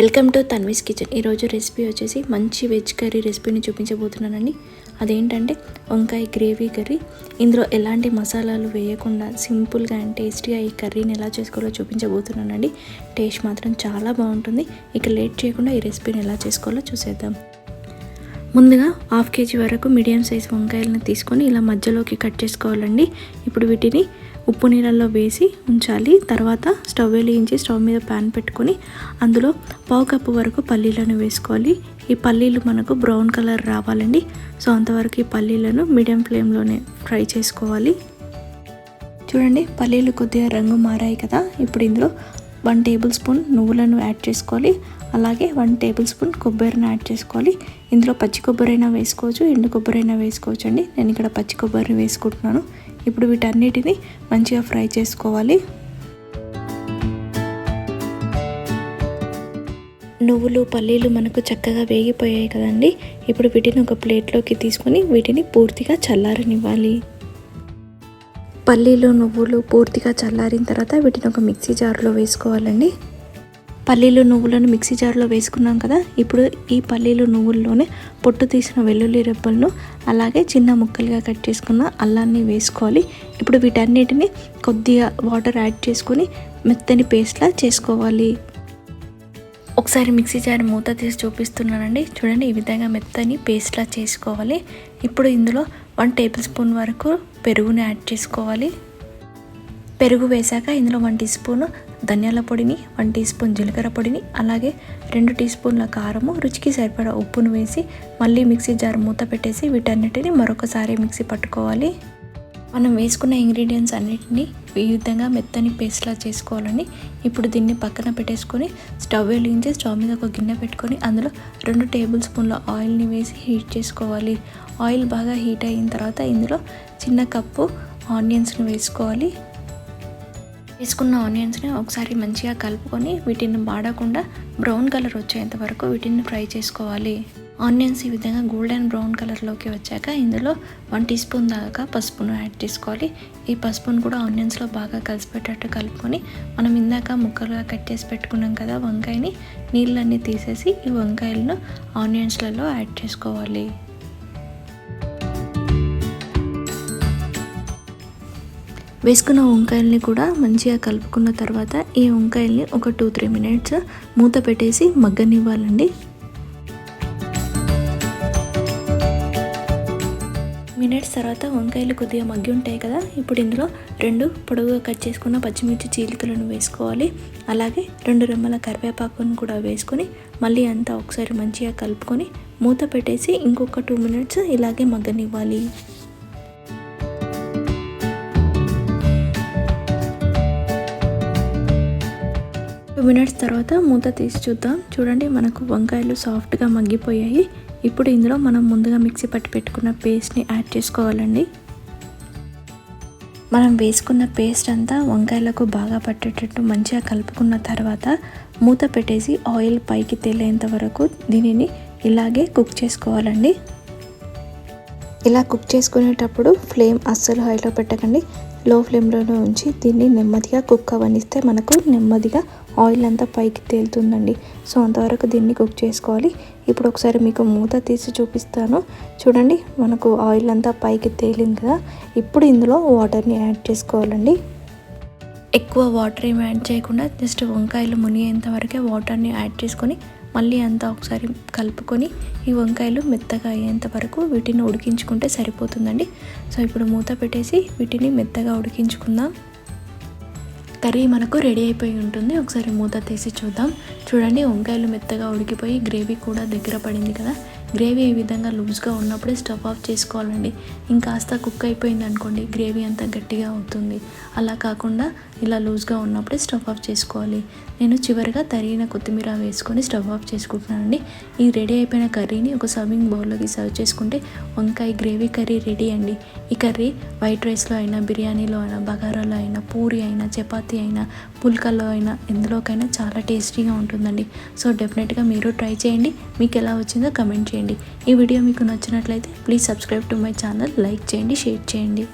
Welcome to Tanvi's kitchen. ఈరోజు recipe వచ్చేసి మంచి వెజ్ కర్రీ రెసిపీని చూపించబోతున్నానండి. అదేంటంటే వంకాయ గ్రేవీ కర్రీ. ఇందులో ఎలాంటి మసాలాలు వేయకుండా సింపుల్గా అండ్ టేస్టీగా ఈ కర్రీని ఎలా చేసుకోవాలో చూపించబోతున్నానండి. టేస్ట్ మాత్రం చాలా బాగుంటుంది. ఇక లేట్ చేయకుండా ఈ రెసిపీని ఎలా చేసుకోవాలో చూసేద్దాం. ముందుగా హాఫ్ కేజీ వరకు మీడియం సైజ్ వంకాయలను తీసుకొని ఇలా మధ్యలోకి కట్ చేసుకోవాలండి. ఇప్పుడు వీటిని ఉప్పు నీళ్ళల్లో వేసి ఉంచాలి. తర్వాత స్టవ్ వెలిగించి స్టవ్ మీద ప్యాన్ పెట్టుకొని అందులో పావు కప్పు వరకు పల్లీలను వేసుకోవాలి. ఈ పల్లీలు మనకు బ్రౌన్ కలర్ రావాలండి. సో అంతవరకు ఈ పల్లీలను మీడియం ఫ్లేమ్లోనే ఫ్రై చేసుకోవాలి. చూడండి పల్లీలు కొద్దిగా రంగు మారాయి కదా. ఇప్పుడు ఇందులో వన్ టేబుల్ స్పూన్ నువ్వులను యాడ్ చేసుకోవాలి. అలాగే వన్ టేబుల్ స్పూన్ కొబ్బరిని యాడ్ చేసుకోవాలి. ఇందులో పచ్చి కొబ్బరి అయినా వేసుకోవచ్చు ఎండు కొబ్బరి అయినా వేసుకోవచ్చు అండి నేను ఇక్కడ పచ్చి కొబ్బరిని వేసుకుంటున్నాను. ఇప్పుడు వీటన్నిటిని మంచిగా ఫ్రై చేసుకోవాలి. నువ్వులు పల్లీలు మనకు చక్కగా వేగిపోయాయి కదండి. ఇప్పుడు వీటిని ఒక ప్లేట్లోకి తీసుకొని వీటిని పూర్తిగా చల్లారనివ్వాలి. పల్లీలు నువ్వులు పూర్తిగా చల్లారిన తర్వాత వీటిని ఒక మిక్సీ జార్లో వేసుకోవాలండి. పల్లీలు నువ్వులను మిక్సీ జార్లో వేసుకున్నాం కదా ఇప్పుడు ఈ పల్లీలు నువ్వుల్లోనే పొట్టు తీసిన వెల్లుల్లి రెబ్బలను అలాగే చిన్న ముక్కలుగా కట్ చేసుకున్న అల్లాన్ని వేసుకోవాలి. ఇప్పుడు వీటన్నిటిని కొద్దిగా వాటర్ యాడ్ చేసుకొని మెత్తని పేస్ట్లా చేసుకోవాలి. ఒకసారి మిక్సీ జార్ మూత తీసి చూపిస్తున్నానండి. చూడండి ఈ విధంగా మెత్తని పేస్ట్లా చేసుకోవాలి. ఇప్పుడు ఇందులో వన్ టేబుల్ స్పూన్ వరకు పెరుగుని యాడ్ చేసుకోవాలి. పెరుగు వేశాక ఇందులో వన్ టీ స్పూన్ ధనియాల పొడిని వన్ టీ స్పూన్ జీలకర్ర పొడిని అలాగే రెండు టీ స్పూన్ల కారము రుచికి సరిపడా ఉప్పును వేసి మళ్ళీ మిక్సీ జార్ మూత పెట్టేసి వీటన్నిటిని మరొకసారి మిక్సీ పట్టుకోవాలి. మనం వేసుకున్న ఇంగ్రీడియంట్స్ అన్నిటిని వివిధంగా విధంగా మెత్తని పేస్ట్లా చేసుకోవాలని ఇప్పుడు దీన్ని పక్కన పెట్టేసుకొని స్టవ్ వెలిగించి స్టవ్ మీద ఒక గిన్నె పెట్టుకొని అందులో రెండు టేబుల్ స్పూన్ల ఆయిల్ని వేసి హీట్ చేసుకోవాలి. ఆయిల్ బాగా హీట్ అయిన తర్వాత ఇందులో చిన్న కప్పు ఆనియన్స్ని వేసుకోవాలి. వేసుకున్న ఆనియన్స్ని ఒకసారి మంచిగా కలుపుకొని వీటిని వాడకుండా బ్రౌన్ కలర్ వచ్చేంత వరకు వీటిని ఫ్రై చేసుకోవాలి. ఆనియన్స్ ఈ విధంగా గోల్డెన్ బ్రౌన్ కలర్లోకి వచ్చాక ఇందులో వన్ టీ స్పూన్ దాకా పసుపును యాడ్ చేసుకోవాలి. ఈ పసుపును కూడా ఆనియన్స్లో బాగా కలిసిపెట్టేట్టు కలుపుకొని మనం ఇందాక ముక్కలుగా కట్ చేసి పెట్టుకున్నాం కదా వంకాయని నీళ్ళన్నీ తీసేసి ఈ వంకాయలను ఆనియన్స్లలో యాడ్ చేసుకోవాలి. వేసుకున్న వంకాయల్ని కూడా మంచిగా కలుపుకున్న తర్వాత ఈ వంకాయల్ని ఒక టూ త్రీ మినిట్స్ మూత పెట్టేసి మగ్గనివ్వాలండి. మినిట్స్ తర్వాత వంకాయలు కొద్దిగా మగ్గి ఉంటాయి కదా ఇప్పుడు ఇందులో రెండు పొడవుగా కట్ చేసుకున్న పచ్చిమిర్చి చీలికలను వేసుకోవాలి. అలాగే రెండు రెమ్మల కరివేపాకును కూడా వేసుకొని మళ్ళీ అంతా ఒకసారి మంచిగా కలుపుకొని మూత పెట్టేసి ఇంకొక టూ మినిట్స్ ఇలాగే మగ్గనివ్వాలి. టూ మినిట్స్ తర్వాత మూత తీసి చూద్దాం. చూడండి మనకు వంకాయలు సాఫ్ట్గా మగ్గిపోయాయి. ఇప్పుడు ఇందులో మనం ముందుగా మిక్సీ పట్టి పెట్టుకున్న పేస్ట్ని యాడ్ చేసుకోవాలండి. మనం వేసుకున్న పేస్ట్ అంతా వంకాయలకు బాగా పట్టేటట్టు మంచిగా కలుపుకున్న తర్వాత మూత పెట్టేసి ఆయిల్ పైకి తేలేంత వరకు దీనిని ఇలాగే కుక్ చేసుకోవాలండి. ఇలా కుక్ చేసుకునేటప్పుడు ఫ్లేమ్ అస్సలు హైలో పెట్టకండి. లో ఫ్లేమ్లోనే ఉంచి దీన్ని నెమ్మదిగా కుక్ అవనిస్తే మనకు నెమ్మదిగా ఆయిల్ అంతా పైకి తేలుతుందండి. సో అంతవరకు దీన్ని కుక్ చేసుకోవాలి. ఇప్పుడు ఒకసారి మీకు మూత తీసి చూపిస్తాను. చూడండి మనకు ఆయిల్ అంతా పైకి తేలింది కదా. ఇప్పుడు ఇందులో వాటర్ని యాడ్ చేసుకోవాలండి. ఎక్కువ వాటర్ ఏమి యాడ్ చేయకుండా జస్ట్ వంకాయలు మునిగేంత వరకే వాటర్ని యాడ్ చేసుకొని మళ్ళీ అంతా ఒకసారి కలుపుకొని ఈ వంకాయలు మెత్తగా అయ్యేంత వరకు వీటిని ఉడికించుకుంటే సరిపోతుందండి. సో ఇప్పుడు మూత పెట్టేసి వీటిని మెత్తగా ఉడికించుకుందాం. కర్రీ మనకు రెడీ అయిపోయి ఉంటుంది. ఒకసారి మూత తీసి చూద్దాం. చూడండి వంకాయలు మెత్తగా ఉడికిపోయి గ్రేవీ కూడా దగ్గర పడింది కదా. గ్రేవీ ఈ విధంగా లూజ్గా ఉన్నప్పుడే స్టవ్ ఆఫ్ చేసుకోవాలండి. ఇంకాస్త కుక్ అయిపోయింది అనుకోండి గ్రేవీ అంతా గట్టిగా అవుతుంది. అలా కాకుండా ఇలా లూజ్గా ఉన్నప్పుడే స్టవ్ ఆఫ్ చేసుకోవాలి. నేను చివరిగా తరిగిన కొత్తిమీర వేసుకొని స్టవ్ ఆఫ్ చేసుకుంటున్నానండి. ఈ రెడీ అయిపోయిన కర్రీని ఒక సర్వింగ్ బౌల్లోకి సర్వ్ చేసుకుంటే వంకాయ గ్రేవీ కర్రీ రెడీ అండి. ఈ కర్రీ వైట్ రైస్లో అయినా బిర్యానీలో అయినా బగారాలో అయినా పూరి అయినా చపాతీ అయినా పుల్కల్లో అయినా ఎందులోకైనా చాలా టేస్టీగా ఉంటుందండి. సో డెఫినెట్గా మీరు ట్రై చేయండి. మీకు ఎలా వచ్చిందో కమెంట్ చేయండి. చేయండి. ఈ వీడియో మీకు నచ్చినట్లయితే please subscribe to my channel like చేయండి షేర్ చేయండి.